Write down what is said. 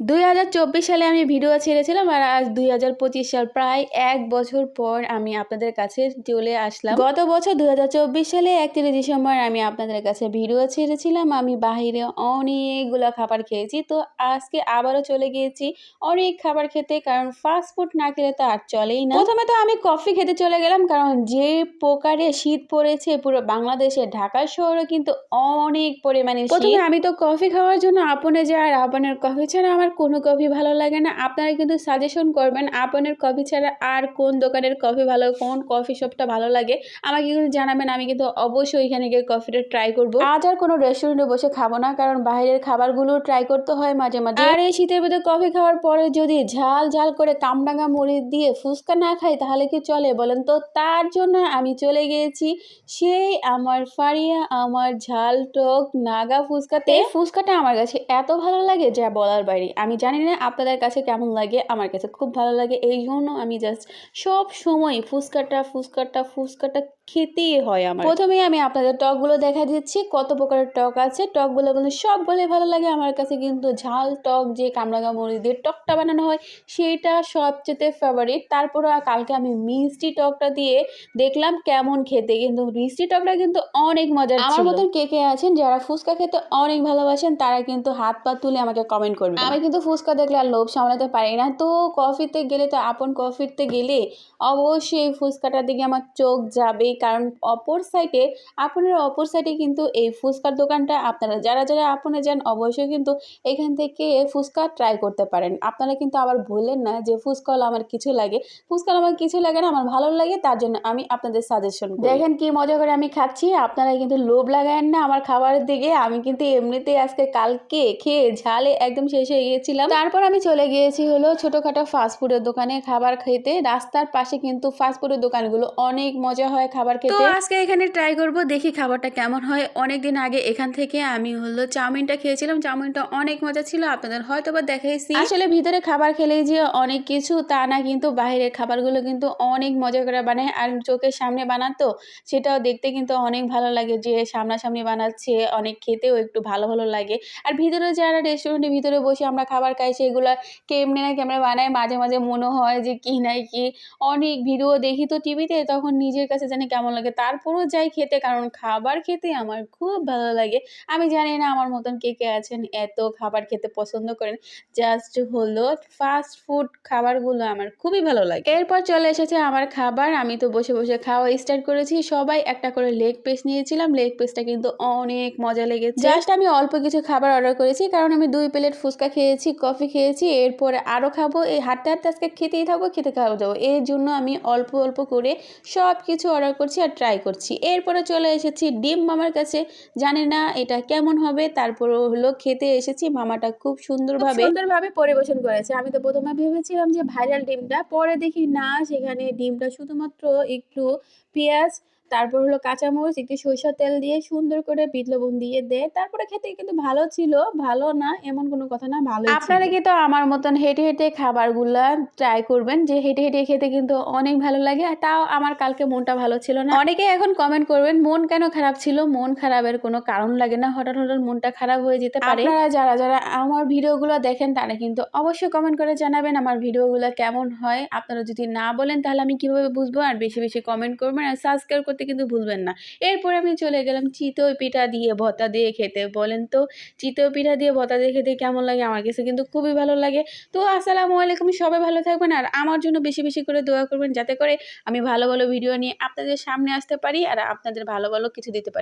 দুই হাজার চব্বিশ সালে আমি ভিডিও ছেড়েছিলাম আর আজ দুই হাজার পঁচিশ সাল প্রায় এক বছর পর আমি আপনাদের কাছে চলে আসলাম। গত বছর দুই হাজার চব্বিশ সালে একত্রিশ ডিসেম্বর আমি আপনাদের কাছে ভিডিও ছেড়েছিলাম। আমি বাহিরে অনেকগুলো খাবার খেয়েছি। তো আজকে আবারও চলে গিয়েছি অনেক খাবার খেতে, কারণ ফাস্ট ফুড না খেলে তো আর চলেই না। প্রথমে তো আমি কফি খেতে চলে গেলাম, কারণ যে প্রকারে শীত পড়েছে পুরো বাংলাদেশে ঢাকা শহরে কিন্তু অনেক পরিমাণে প্রথমে আমি তো কফি খাওয়ার জন্য আপনে যাই আর আপনের কফি ছাড়া আমার কোনো কফি ভালো লাগে না, আপনারা কিন্তু সাজেশন করবেন আপনার কফি ছাড়া আর কোন দোকানের কফি ভালো, কোন কফি শপটা ভালো লাগে, আমাকে কিন্তু জানাবেন, আমি কিন্তু অবশ্যই এখানে গিয়ে কফিটা ট্রাই করব। আজ আর কোনো রেস্টুরেন্টে বসে খাব না, কারণ বাইরের খাবারগুলো ট্রাই করতে হয় মাঝে মাঝে। আর এই শীতের মধ্যে কফি খাওয়ার পরে যদি ঝাল ঝাল করে কামডাঙ্গা মরিচ দিয়ে ফুচকা না খাই, তাহলে কি চলে বলেন তো? তার জন্য আমি চলে গিয়েছি সেই আমার ফারিয়া, আমার ঝাল টক, নাগা ফুচকাতে। ফুচকাটা আমার কাছে এত ভালো লাগে যা বলার বাইরে। আমি জানি না আপনাদের কাছে কেমন লাগে, আমার কাছে খুব ভালো লাগে। এই জন্য আমি জাস্ট সব সময় ফুচকাটা ফুচকাটা ফুচকাটা খেতেই হয় আমার। প্রথমেই আমি আপনাদের টকগুলো দেখা দিচ্ছি কত প্রকারের টক আছে। টকগুলো কিন্তু সবগুলো ভালো লাগে। আমার কাছে কিন্তু ঝাল টক যে কামরাঙা মরিচ দিয়ে টকটা বানানো হয় সেইটা সবচেয়ে ফেভারিট তারপরে কালকে আমি মিষ্টি টকটা দিয়ে দেখলাম কেমন খেতে। কিন্তু মিষ্টি টকটা কিন্তু অনেক মজার আমার মতন কে কে আছেন যারা ফুচকা খেতে অনেক ভালোবাসেন তারা কিন্তু হাত পা তুলে আমাকে কমেন্ট করবে আমি কিন্তু ফুচকা দেখলে আর লোভ সামলাতে পারি না। তো কফিতে গেলে তো আপন কফিতে গেলে অবশ্যই ফুচকাটার দিকে আমার চোখ যাবে। কারণ অপর সাইডে আপনার অপর সাইডে কিন্তু এই ফুচকার দোকানটা আপনারা যারা যারা আপনে যান অবশ্যই কিন্তু এখান থেকে ফুচকা ট্রাই করতে পারেন। আপনারা কিন্তু আবার বললেন না যে ফুচকা হলো আমার কিছু লাগে। ফুচকা আমার কিছু লাগে না, আমার ভালো লাগে, তার জন্য আমি আপনাদের সাজেশন দেখেন কি মজা করে আমি খাচ্ছি আপনারা কিন্তু লোভ লাগায়েন না আমার খাবারের দিকে। আমি কিন্তু এমনিতেই আজকে কালকে খেয়ে ঝালে একদম শেষ হয়ে গিয়েছিলাম। তারপর আমি চলে গিয়েছি হলো ছোটোখাটো ফাস্টফুডের দোকানে খাবার খেতে। রাস্তার পাশে কিন্তু ফাস্টফুডের দোকানগুলো অনেক মজা হয় খাবার খেতে তো আজকে এখানে ট্রাই করব দেখি খাবারটা কেমন হয়। অনেক দিন আগে এখান থেকে আমি হলো চাউমিনটা খেয়েছিলাম। চাউমিনটা অনেক মজা ছিল আপনাদের হয়তো বা দেখাইছি। আসলে ভিতরে খাবার খেলেই যে অনেক কিছু তা না কিন্তু বাইরের খাবারগুলো কিন্তু অনেক মজা করে বানায়। আর চোখের সামনে বানাতো সেটাও দেখতে কিন্তু অনেক ভালো লাগে যে সামনাসামনি বানাচ্ছে অনেক খেতেও একটু ভালো ভালো লাগে। আর ভিতরে যারা রেস্টুরেন্টের ভিতরে বসে আমরা খাবার খাই সেগুলো কেমনে না কেমনে বানায় মাঝে মাঝে মনে হয় যে কি নাই কি। অনেক ভিডিও দেখি তো টিভিতে তখন নিজের কাছে জানি কেমন লাগে তারপরও যাই খেতে, কারণ খাবার খেতে আমার খুব ভালো লাগে। আমি জানি না আমার মতন কে কে আছেন, এত খাবার খেতে পছন্দ করেন। জাস্ট হলো ফাস্ট ফুড খাবারগুলো আমার খুবই ভালো লাগে। এরপর চলে এসেছে আমার খাবার, আমি তো বসে বসে খাওয়া স্টার্ট করেছি। সবাই একটা করে লেগ পিস নিয়েছিলাম লেগ পিসটা কিন্তু অনেক মজা লেগেছে। জাস্ট আমি অল্প কিছু খাবার অর্ডার করেছি, কারণ আমি দুই প্লেট ফুচকা খেয়েছি কফি খেয়েছি। এরপরে আরও খাব, এই হাঁটতে হাঁটতে আজকে খেতেই থাকব, খেতে খাওয়া যাব। এর জন্য আমি অল্প অল্প করে সব কিছু অর্ডার করছি আর ট্রাই করছি। এরপরে চলে এসেছি ডিম মামার কাছে। জানি না এটা কেমন হবে তারপর হলো খেতে এসেছি মামাটা খুব সুন্দরভাবে সুন্দরভাবে পরিবেশন করেছে। আমি তো প্রথমে ভেবেছিলাম যে ভাইরাল ডিমটা পরে দেখি না সেখানে ডিমটা শুধুমাত্র একটু পেঁয়াজ তারপর হলো কাঁচামরিচ একটু সরিষার তেল দিয়ে সুন্দর করে বিট লবণ দিয়ে দেয় তারপরে খেতে কিন্তু ভালো ছিল ভালো না এমন কোনো কথা না ভালো আপনারা কিন্তু আমার মতন হেঁটে হেঁটে খাবারগুলা ট্রাই করবেন যে হেঁটে হেঁটে খেতে কিন্তু অনেক ভালো লাগে আর তাও আমার কালকে মনটা ভালো ছিল না। অনেকে এখন কমেন্ট করবেন মন কেন খারাপ ছিল? মন খারাপের কোনো কারণ লাগে না হঠাৎ হঠাৎ মনটা খারাপ হয়ে যেতে পারে। আপনারা যারা যারা আমার ভিডিওগুলো দেখেন তারা কিন্তু অবশ্যই কমেন্ট করে জানাবেন আমার ভিডিওগুলো কেমন হয়। আপনারা যদি না বলেন তাহলে আমি কীভাবে বুঝব? আর বেশি বেশি কমেন্ট করবেন আর সাবস্ক্রাইব করতে কিন্তু ভুলবেন না। এরপরে আমি চলে গেলাম চিতই পিঠা দিয়ে ভতা দিয়ে খেতে। বলেন তো, চিতই পিঠা দিয়ে ভতা দিয়ে খেতে কেমন লাগে? আমার কাছে কিন্তু খুবই ভালো লাগে। তো আসসালামু আলাইকুম, সবাই ভালো থাকবেন আর আমার জন্য বেশি বেশি করে দোয়া করবেন যাতে করে আমি ভালো ভালো ভিডিও নিয়ে আপনাদের সামনে আসতে পারি আর আপনাদের ভালো ভালো কিছু দিতে পারি।